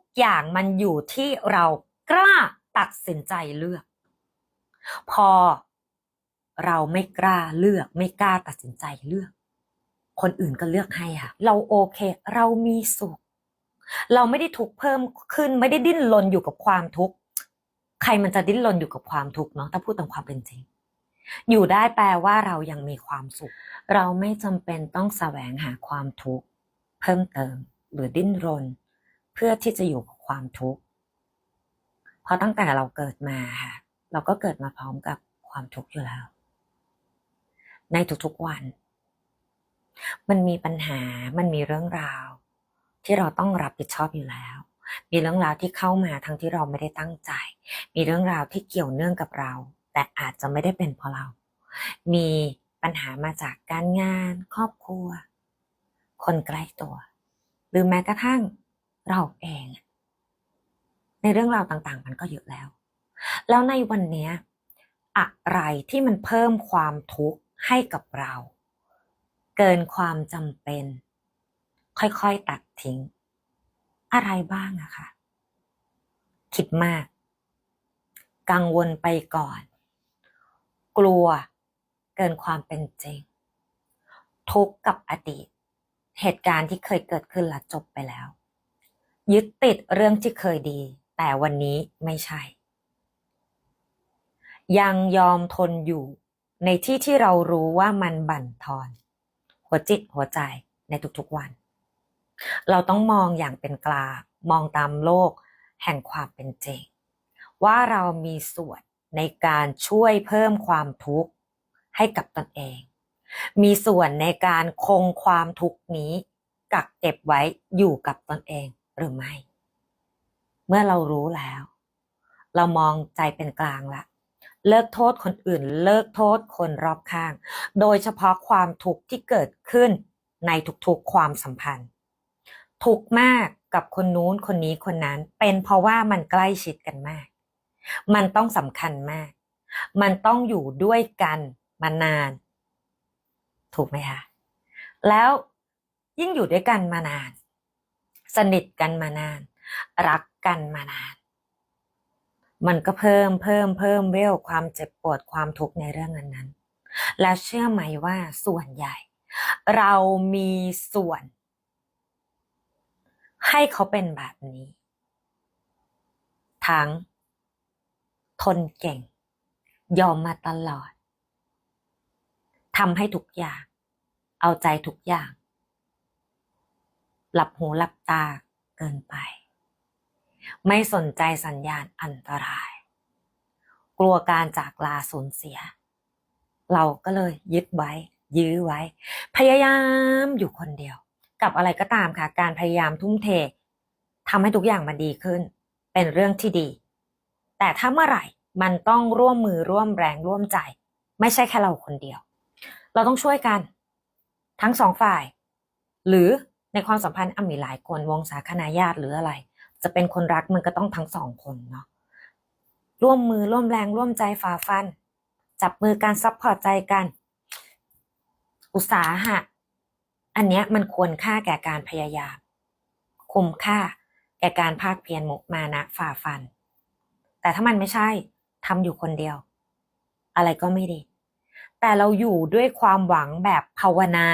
กอย่างมันอยู่ที่เรากล้าตัดสินใจเลือก พอเราไม่กล้าเลือก ไม่กล้าตัดสินใจเลือก คนอื่นก็เลือกให้ค่ะ เราโอเค เรามีสุข เราไม่ได้ทุกข์เพิ่มขึ้น ไม่ได้ดิ้นรนอยู่กับความทุกข์ใครมันจะดิ้นรนอยู่กับความทุกข์เนาะถ้าพูดตามความเป็นจริง อยู่ได้แปลว่าเรายังมีความสุข เราไม่จำเป็นต้องแสวงหาความทุกข์เพิ่มเติมหรือดิ้นรนเพื่อที่จะอยู่กับความทุกข์เพราะตั้งแต่เราเกิดมาค่ะเราก็เกิดมาพร้อมกับความทุกข์อยู่แล้ว ในทุกๆวัน มันมีปัญหา มันมีเรื่องราว ที่เราต้องรับผิดชอบอยู่แล้ว มีเรื่องราวที่เข้ามาทั้งที่เราไม่ได้ตั้งใจ มีเรื่องราวที่เกี่ยวเนื่องกับเรา แต่อาจจะไม่ได้เป็นเพราะเรา มีปัญหามาจากการงาน ครอบครัว คนใกล้ตัว หรือแม้กระทั่ง เราเอง ในเรื่องราวต่างๆ มันก็เยอะแล้ว แล้วในวันนี้อะไรที่มันเพิ่มความทุกข์ให้กับเรา เกินความจำเป็น ค่อยๆตัดทิ้ง อะไรบ้างอะคะคิดมาก กังวลไปก่อน กลัวเกินความเป็นจริง ทุกข์กับอดีต เหตุการณ์ที่เคยเกิดขึ้นและจบไปแล้ว ยึดติดเรื่องที่เคยดี แต่วันนี้ไม่ใช่ ยังยอมทนอยู่ในที่ที่เรารู้ว่ามันบั่นทอน หัวจิตหัวใจในทุกๆวัน เราต้องมองอย่างเป็นกลางมองตามโลกแห่งความเป็นจริง ว่าเรามีส่วนในการช่วยเพิ่มความทุกข์ให้กับตนเอง มีส่วนในการคงความทุกข์นี้ กักเก็บไว้อยู่กับตนเอง หรือไม่ เมื่อเรารู้แล้ว เรามองใจเป็นกลางละเลิกโทษคนอื่น เลิกโทษคนรอบข้าง โดยเฉพาะความทุกข์ที่เกิดขึ้นในทุกๆความสัมพันธ์ ทุกมากกับคนนู้นคนนี้คนนั้น เป็นเพราะว่ามันใกล้ชิดกันมาก มันต้องสำคัญมาก มันต้องอยู่ด้วยกันมานาน ถูกไหมคะแล้วยิ่งอยู่ด้วยกันมานาน สนิทกันมานาน รักกันมานาน มันก็เพิ่มเพิ่มเพิ่มเวลความเจ็บปวดความทุกข์ในเรื่องนั้นๆแล้วเชื่อไหมว่าส่วนใหญ่ เรามีส่วน ให้เขาเป็นแบบนี้ ทั้ง ทนเก่ง ยอมมาตลอดทำให้ทุกอย่าง เอาใจทุกอย่าง หลับหูหลับตาเกินไป ไม่สนใจสัญญาณอันตราย กลัวการจากลาสูญเสีย เราก็เลยยึดไว้ ยื้อไว้ พยายามอยู่คนเดียว กับอะไรก็ตามค่ะ การพยายามทุ่มเททำให้ทุกอย่างมันดีขึ้น เป็นเรื่องที่ดี แต่ถ้าเมื่อไหร่มันต้องร่วมมือร่วมแรงร่วมใจ ไม่ใช่แค่เราคนเดียว เราต้องช่วยกัน ทั้งสองฝ่าย หรือ ในความสัมพันธ์อะมีหลายคนวงศาคณาญาติหรืออะไร จะเป็นคนรักมันก็ต้องทั้งสองคนเนาะร่วมมือร่วมแรงร่วมใจฝ่าฟัน จับมือการซัพพอร์ตใจกัน อุตสาหะ อันเนี้ยมันควรค่าแก่การพยายาม คุ้มค่าแก่การภาคเพียรมุมานะฝ่าฟัน แต่ถ้ามันไม่ใช่ทำอยู่คนเดียว อะไรก็ไม่ดี แต่เราอยู่ด้วยความหวังแบบภาวนา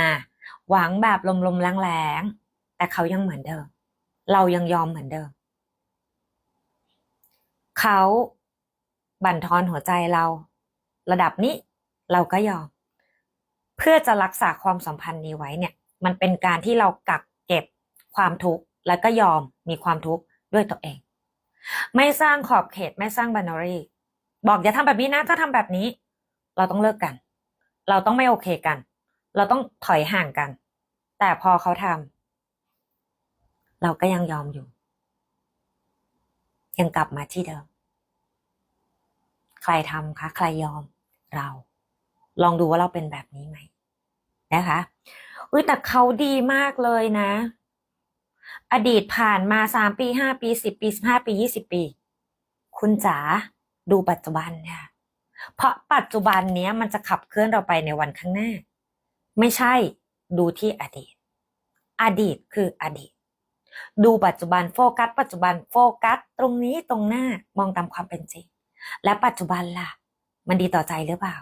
หวังแบบลมๆแรงๆแต่เขายังเหมือนเดิม เรายังยอมเหมือนเดิม เขาบั่นทอนหัวใจเรา ระดับนี้เราก็ยอม เพื่อจะรักษาความสัมพันธ์นี้ไว้เนี่ย มันเป็นการที่เรากักเก็บความทุกข์แล้วก็ยอมมีความทุกข์ด้วยตัวเอง ไม่สร้างขอบเขตไม่สร้างบันดารีบอกอย่าทำแบบนี้นะ ถ้าทำแบบนี้ เราต้องเลิกกัน เราต้องไม่โอเคกัน เราต้องถอยห่างกัน แต่พอเขาทำเราก็ยังยอมอยู่ ยังกลับมาที่เดิม ใครทำคะใครยอมเรา ลองดูว่าเราเป็นแบบนี้ไหมนะคะอุ้ยแต่เขาดีมากเลยนะ อดีตผ่านมาสามปีห้าปีสิบปีสิบห้าปียี่สิบปี คุณจ๋าดูปัจจุบันค่ะเพราะปัจจุบันเนี้ยมันจะขับเคลื่อนเราไปในวันข้างหน้า ไม่ใช่ดูที่อดีต อดีตคืออดีต ดูปัจจุบันโฟกัส ปัจจุบันโฟกัส ตรงนี้ตรงหน้ามองตามความเป็นจริง และปัจจุบันล่ะ มันดีต่อใจหรือเปล่า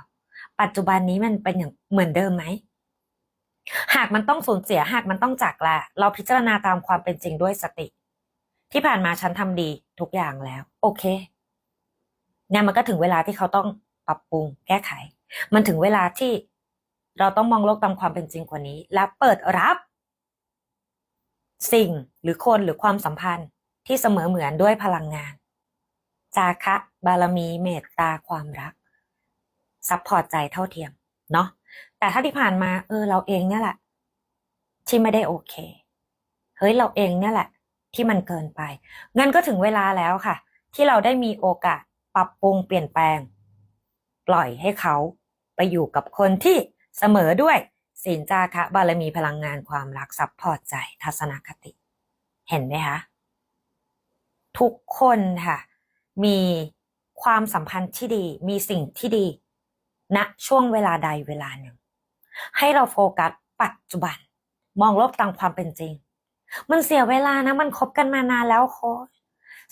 ปัจจุบันนี้มันเป็นอย่างเหมือนเดิมไหมหากมันต้องสูญเสียหากมันต้องจากลาเราพิจารณาตามความเป็นจริงด้วยสติ ที่ผ่านมาฉันทำดีทุกอย่างแล้ว โอเคเนี่ยมันก็ถึงเวลาที่เขาต้องปรับปรุงแก้ไข มันถึงเวลาที่ เราต้องมองโลกตามความเป็นจริงกว่านี้ และเปิดรับ สิ่งหรือคนหรือความสัมพันธ์ที่เสมอเหมือนด้วยพลังงาน จาคะ บารมีเมตตาความรักซัพพอร์ตใจเท่าเทียม เนาะแต่ถ้าที่ผ่านมา เออ เราเองเนี่ยแหละ ที่ไม่ได้โอเค เฮ้ยเราเองเนี่ยแหละ ที่มันเกินไปงั้นก็ถึงเวลาแล้วค่ะ ที่เราได้มีโอกาสปรับปรุงเปลี่ยนแปลง ปล่อยให้เขาไปอยู่กับคนที่ เสมอด้วยศีลจาคะบารมีพลังงานความรักซัพพอร์ตใจทัศนคติ เห็นไหมคะ ทุกคนค่ะ มีความสัมพันธ์ที่ดี มีสิ่งที่ดีณนะช่วงเวลาใดเวลาหนึ่ง ให้เราโฟกัสปัจจุบัน มองโลกตามความเป็นจริง มันเสียเวลานะ มันคบกันมานานแล้วโค้ช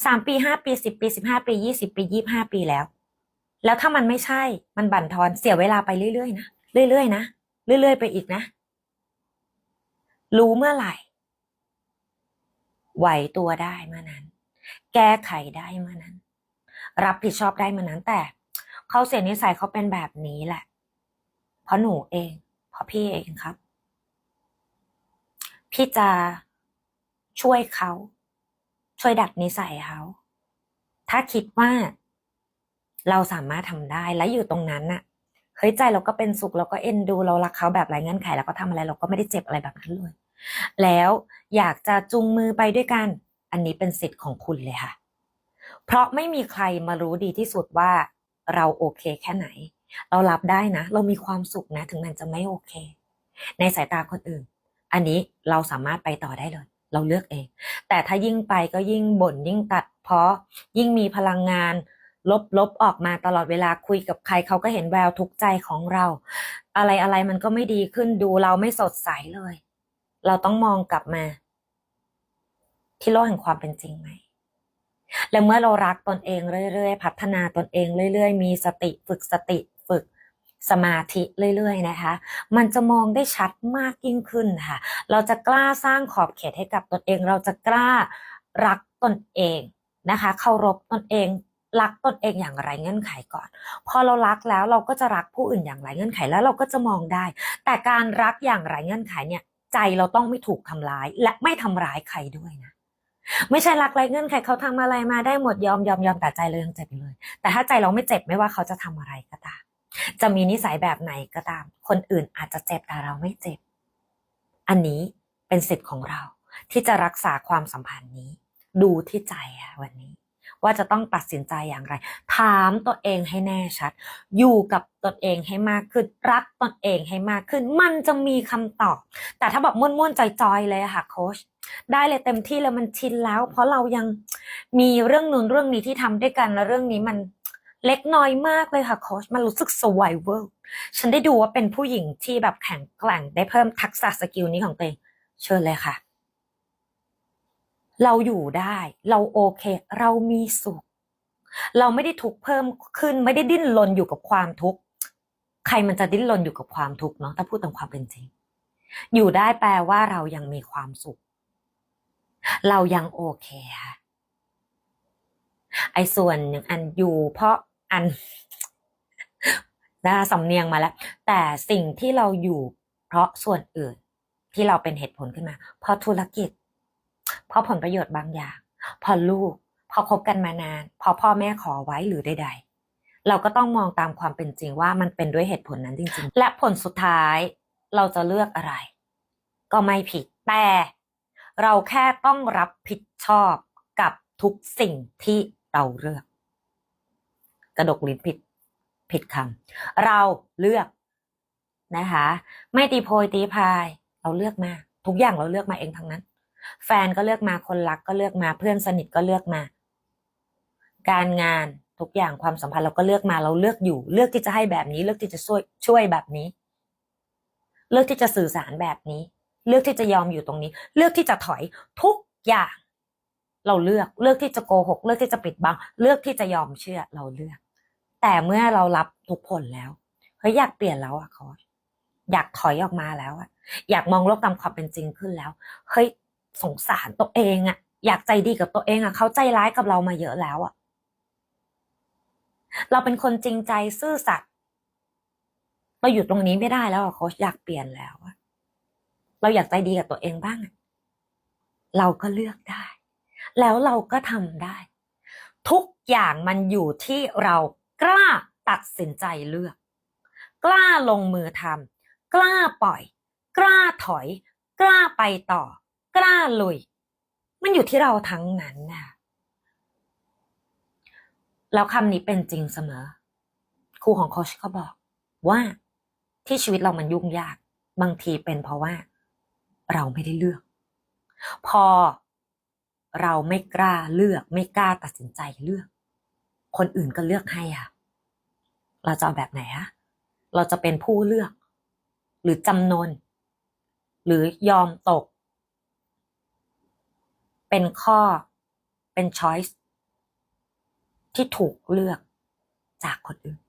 สามปีห้าปีสิบปีสิบห้าปียี่สิบปียี่ห้าปีแล้ว แล้วถ้ามันไม่ใช่มันบั่นทอนเสียเวลาไปเรื่อยๆนะ เรื่อยๆนะเรื่อยๆไปอีกนะ รู้เมื่อไหร่ ไหวตัวได้เมื่อนั้น แก้ไขได้เมื่อนั้น รับผิดชอบได้เมื่อนั้นแต่เขาเสียนิสัยเขาเป็นแบบนี้แหละ เพราะหนูเอง เพราะพี่เองครับ พี่จะช่วยเขา ช่วยดัดนิสัยเขา ถ้าคิดว่าเราสามารถทำได้และอยู่ตรงนั้นน่ะ เฮ้ยใจเราก็เป็นสุขเราก็เอ็นดูเรารักเขาแบบไร้เงื่อนไขแล้วก็ทำอะไรเราก็ไม่ได้เจ็บอะไรแบบนั้นเลย แล้วอยากจะจูงมือไปด้วยกัน อันนี้เป็นสิทธิ์ของคุณเลยค่ะ เพราะไม่มีใครมารู้ดีที่สุดว่าเราโอเคแค่ไหน เรารับได้นะ เรามีความสุขนะ ถึงมันจะไม่โอเค ในสายตาคนอื่น อันนี้เราสามารถไปต่อได้เลยเราเลือกเอง แต่ถ้ายิ่งไปก็ยิ่งบ่นยิ่งตัดเพราะยิ่งมีพลังงาน ลบลบออกมาตลอดเวลาคุยกับใครเขาก็เห็นแววทุกใจของเรา อะไรอะไรมันก็ไม่ดีขึ้นดูเราไม่สดใสเลย เราต้องมองกลับมา ที่โลกแห่งความเป็นจริงไหมและเมื่อเรารักตนเองเรื่อยๆ พัฒนาตนเองเรื่อยๆ มีสติฝึกสติฝึกสมาธิเรื่อยๆนะคะ มันจะมองได้ชัดมากยิ่งขึ้นค่ะ เราจะกล้าสร้างขอบเขตให้กับตนเอง เราจะกล้ารักตนเองนะคะ เคารพตนเอง รักตนเองอย่างไรเงื่อนไขก่อน พอเรารักแล้วเราก็จะรักผู้อื่นอย่างไรเงื่อนไขแล้วเราก็จะมองได้ แต่การรักอย่างไรเงื่อนไขเนี่ย ใจเราต้องไม่ถูกทำร้าย และไม่ทำร้ายใครด้วยนะไม่ใช่รักไรเงื่อนไขเขาทำอะไรมาได้หมดยอมยอมยอมแต่ใจเรายังเจ็บอยู่เลย แต่ถ้าใจเราไม่เจ็บไม่ว่าเขาจะทำอะไรก็ตาม จะมีนิสัยแบบไหนก็ตาม คนอื่นอาจจะเจ็บแต่เราไม่เจ็บ อันนี้เป็นสิทธิ์ของเรา ที่จะรักษาความสัมพันธ์นี้ ดูที่ใจอะวันนี้ ว่าจะต้องตัดสินใจอย่างไร ถามตัวเองให้แน่ชัด อยู่กับตนเองให้มากขึ้นรักตนเองให้มากขึ้น มันจะมีคำตอบ แต่ถ้าบอกม่วนๆจอยๆเลยอะค่ะโค้ชได้เลยเต็มที่แล้วมันชินแล้ว เพราะเรายังมีเรื่องนู้นเรื่องนี้ที่ทำด้วยกันแล้วเรื่องนี้มันเล็กน้อยมากเลยค่ะโค้ชมันรู้สึกสวายเวอร์ฉันได้ดูว่าเป็นผู้หญิงที่แบบแข็งแกร่งได้เพิ่มทักษะสกิลนี้ของตัวเองเชิญเลยค่ะ เราอยู่ได้ เราโอเค เรามีสุข เราไม่ได้ทุกข์เพิ่มขึ้น ไม่ได้ดิ้นรนอยู่กับความทุกข์ใครมันจะดิ้นรนอยู่กับความทุกข์เนาะถ้าพูดตามความเป็นจริง อยู่ได้แปลว่าเรายังมีความสุข เรายังโอเคค่ะไอ้ส่วนหนึ่งอันอยู่ เพราะอันนะสำเนียงมาแล้ว แต่สิ่งที่เราอยู่เพราะส่วนอื่นที่เราเป็นเหตุผลขึ้นมา เพราะธุรกิจ เพราะผลประโยชน์บางอย่างพราะลูก พอคบกันมานาน พอพ่อแม่ขอไว้หรือใดๆ เราก็ต้องมองตามความเป็นจริงว่ามันเป็นด้วยเหตุผลนั้นจริงๆ และผลสุดท้ายเราจะเลือกอะไร ก็ไม่ผิดแต่เราแค่ต้องรับผิดชอบกับทุกสิ่งที่เราเลือก กระดกลิ้นผิดผิดคำเราเลือกนะคะ ไม่ตีโพยตีพาย เราเลือกมา ทุกอย่างเราเลือกมาเองทั้งนั้น แฟนก็เลือกมาคนรักก็เลือกมาเพื่อนสนิทก็เลือกมา การงานทุกอย่างความสัมพันธ์เราก็เลือกมาเราเลือกอยู่ เลือกที่จะให้แบบนี้ เลือกที่จะช่วยช่วยแบบนี้ เลือกที่จะสื่อสารแบบนี้ เลือกที่จะยอมอยู่ตรงนี้ เลือกที่จะถอยทุกอย่าง เราเลือกเลือกที่จะโกหก เลือกที่จะปิดบัง เลือกที่จะยอมเชื่อเราเลือก แต่เมื่อเรารับทุกผลแล้วเฮ้ยอยากเปลี่ยนแล้วอะคอร์อยากถอยออกมาแล้วอะอยากมองโลกตามความเป็นจริงขึ้นแล้วเฮ้ย สงสารตัวเองอะอยากใจดีกับตัวเองอะเขาใจร้ายกับเรามาเยอะแล้วอะเราเป็นคนจริงใจซื่อสัตย์เราอยู่ตรงนี้ไม่ได้แล้วอะโค้ชอยากเปลี่ยนแล้วเราอยากใจดีกับตัวเองบ้าง เราก็เลือกได้ แล้วเราก็ทำได้ ทุกอย่างมันอยู่ที่เรากล้าตัดสินใจเลือก กล้าลงมือทำกล้าปล่อย กล้าถอย กล้าไปต่อ กล้าลุย มันอยู่ที่เราทั้งนั้นนะแล้วคำนี้เป็นจริงเสมอ ครูของโคชก็บอกว่าที่ชีวิตเรามันยุ่งยาก บางทีเป็นเพราะว่า เราไม่ได้เลือก พอเราไม่กล้าเลือก ไม่กล้าตัดสินใจเลือก คนอื่นก็เลือกให้อะ เราจะเอาแบบไหนฮะเราจะเป็นผู้เลือก หรือจำนน หรือยอมตก เป็นข้อเป็นช้อยส์ที่ถูกเลือกจากคนอื่น